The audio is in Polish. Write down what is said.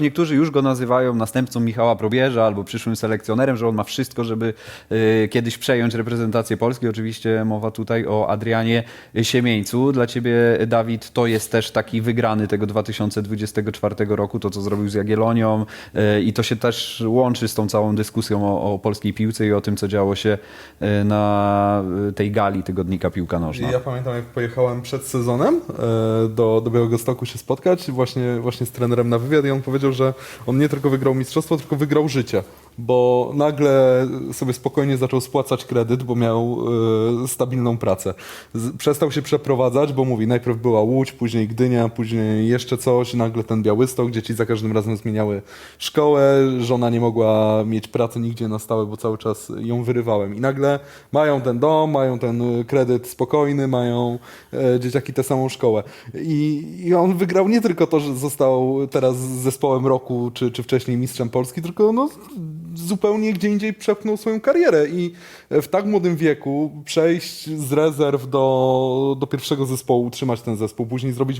Niektórzy już go nazywają następcą Michała Probierza albo przyszłym selekcjonerem, że on ma wszystko, żeby y, kiedyś przejąć reprezentację Polski. Oczywiście mowa tutaj o Adrianie Siemieńcu. Dla ciebie, Dawid, to jest też taki wygrany tego 2024 roku, to co zrobił z Jagiellonią y, i to się też łączy z tą całą dyskusją o, o polskiej piłce i o tym, co działo się y, na tej gali tygodnika Piłka Nożna. Ja pamiętam, jak pojechałem przed sezonem do, do Białegostoku się spotkać właśnie, właśnie z trenerem na wywiad i on powiedział, że on nie tylko wygrał mistrzostwo, tylko wygrał życie, bo nagle sobie spokojnie zaczął spłacać kredyt, bo miał e, stabilną pracę. Z, przestał się przeprowadzać, bo mówi, najpierw była Łódź, później Gdynia, później jeszcze coś, nagle ten Białystok, dzieci za każdym razem zmieniały szkołę, żona nie mogła mieć pracy nigdzie na stałe, bo cały czas ją wyrywałem. I nagle mają ten dom, mają ten kredyt spokojny, mają e, dzieciaki tę samą szkołę. I, I on wygrał nie tylko to, że został teraz z zespołem roku, czy, czy wcześniej mistrzem Polski, tylko no, zupełnie gdzie indziej przepchnął swoją karierę. I w tak młodym wieku przejść z rezerw do, do pierwszego zespołu, utrzymać ten zespół, później zrobić